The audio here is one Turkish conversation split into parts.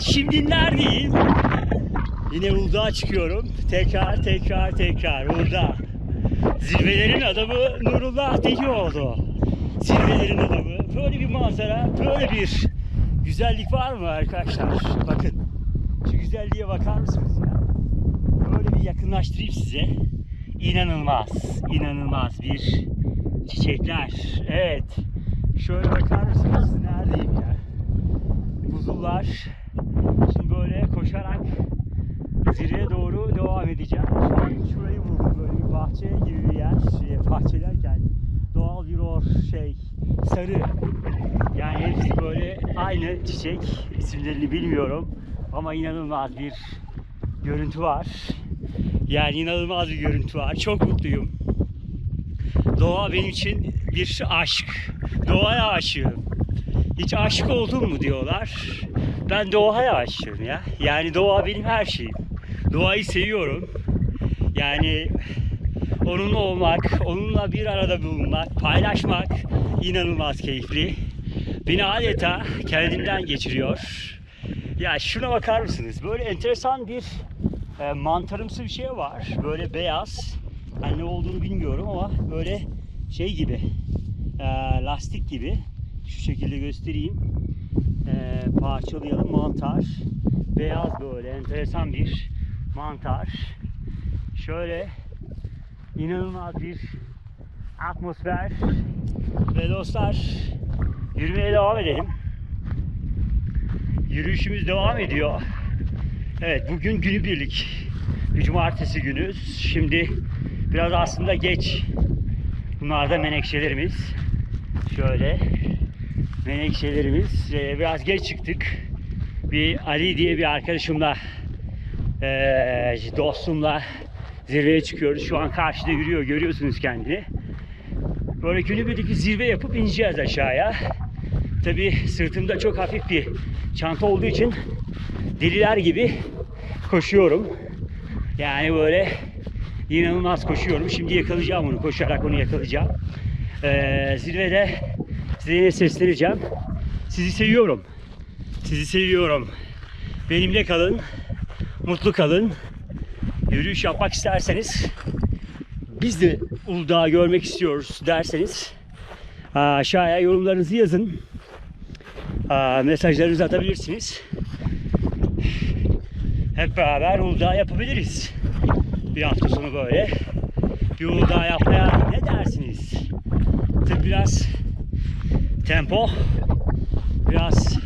Şimdi neredeyim? Yine Uludağ'a çıkıyorum. Tekrar tekrar tekrar Uludağ. Zirvelerin adamı Nurullah Delioğlu. Zirvelerin adamı. Böyle bir manzara, böyle bir güzellik var mı arkadaşlar? Bakın. Şu güzelliğe bakar mısınız ya? Böyle bir yakınlaştırayım size. İnanılmaz, inanılmaz bir çiçekler. Evet. Şöyle bakar mısınız? Neredeyim ya? Buzullar. Şimdi böyle koşarak zirveye doğru devam edeceğim. Şimdi şurayı buldum böyle bir bahçe gibi bir yer. Şey, bahçe derken doğal bir or şey sarı. Yani hepsi böyle aynı çiçek. İsimlerini bilmiyorum. Ama inanılmaz bir görüntü var. Yani inanılmaz bir görüntü var. Çok mutluyum. Doğa benim için bir aşk. Doğaya aşığım. Hiç aşık oldun mu diyorlar. Ben doğaya aşığım ya. Yani doğa benim her şeyim. Doğayı seviyorum. Yani onunla olmak, onunla bir arada bulunmak, paylaşmak inanılmaz keyifli. Beni adeta kendimden geçiriyor. Ya şuna bakar mısınız? Böyle enteresan bir e, mantarımsı bir şey var. Böyle beyaz. Hani ne olduğunu bilmiyorum ama böyle şey gibi. e, lastik gibi. Şu şekilde göstereyim. E, parçalayalım. Mantar. Beyaz böyle enteresan bir mantar. Şöyle inanılmaz bir atmosfer. Ve dostlar yürümeye devam edelim. Yürüyüşümüz devam ediyor. Evet bugün günübirlik. Bir cumartesi günü. Şimdi biraz aslında geç. Bunlar da menekşelerimiz. Şöyle menekşelerimiz. Ee, biraz geç çıktık. Bir Ali diye bir arkadaşımla ee, dostumla zirveye çıkıyoruz. Şu an karşıda yürüyor. Görüyorsunuz kendini. Böyle günübirlik bir zirve yapıp ineceğiz aşağıya. Tabi sırtımda çok hafif bir çanta olduğu için deliler gibi koşuyorum. Yani böyle inanılmaz koşuyorum. Şimdi yakalayacağım onu. Koşarak onu yakalayacağım. Ee, zirvede size sesleneceğim. Sizi seviyorum. Sizi seviyorum. Benimle kalın. Mutlu kalın. Yürüyüş yapmak isterseniz biz de Uludağ'ı görmek istiyoruz derseniz aşağıya yorumlarınızı yazın. Mesajlarınızı atabilirsiniz. Hep beraber Uludağ yapabiliriz. Bir hafta sonu böyle. Bir Uludağ yapmaya ne dersiniz? Tabii biraz tempo, biraz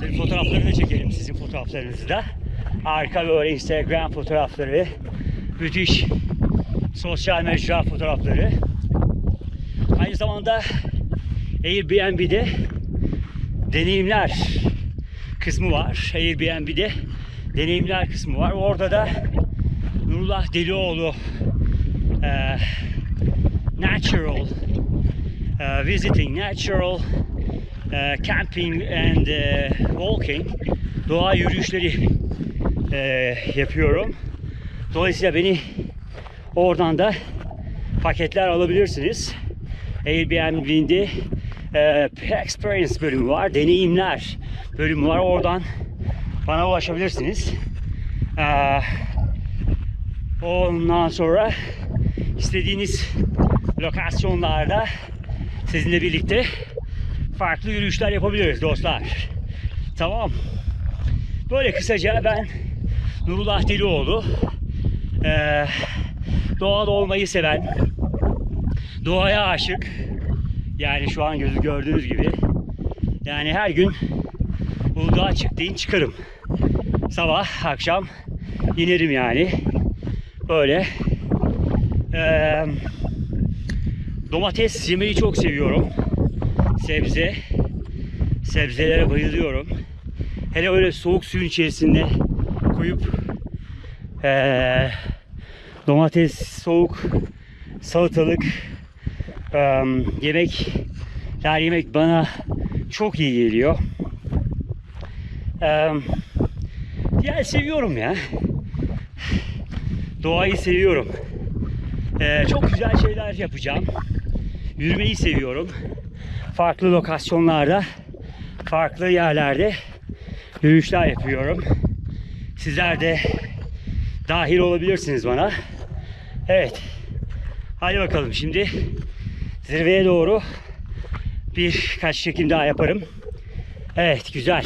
tabii fotoğrafları da çekelim sizin fotoğraflarınızı da. Harika böyle Instagram fotoğrafları, müthiş sosyal mecra fotoğrafları. Aynı zamanda Airbnb'de deneyimler kısmı var. Airbnb'de deneyimler kısmı var. Orada da Nurullah Delioğlu e, Natural e, Visiting Natural e, Camping and e, Walking doğa yürüyüşleri e, yapıyorum. Dolayısıyla beni oradan da paketler alabilirsiniz. Airbnb'de e, Experience bölümü var. Deneyimler bölümü var. Oradan bana ulaşabilirsiniz. E, ondan sonra istediğiniz lokasyonlarda sizinle birlikte farklı yürüyüşler yapabiliriz dostlar. Tamam. Böyle kısaca ben Nurullah Delioğlu. Ee, doğada olmayı seven, doğaya aşık. Yani şu an gözü gördüğünüz gibi. Yani her gün Uludağ'a çıktığım çıkarım. Sabah, akşam inerim yani. Böyle. Ee, domates yemeyi çok seviyorum. Sebze. Sebzelere bayılıyorum. Hele öyle soğuk suyun içerisinde koyup ee, domates, soğuk, salatalık, ee, yemekler yemek bana çok iyi geliyor. Ee, yani seviyorum ya. Doğayı seviyorum. Ee, çok güzel şeyler yapacağım. Yürümeyi seviyorum. Farklı lokasyonlarda, farklı yerlerde yürüyüşler yapıyorum. Sizler de dahil olabilirsiniz bana. Evet. Hadi bakalım şimdi zirveye doğru birkaç çekim daha yaparım. Evet güzel.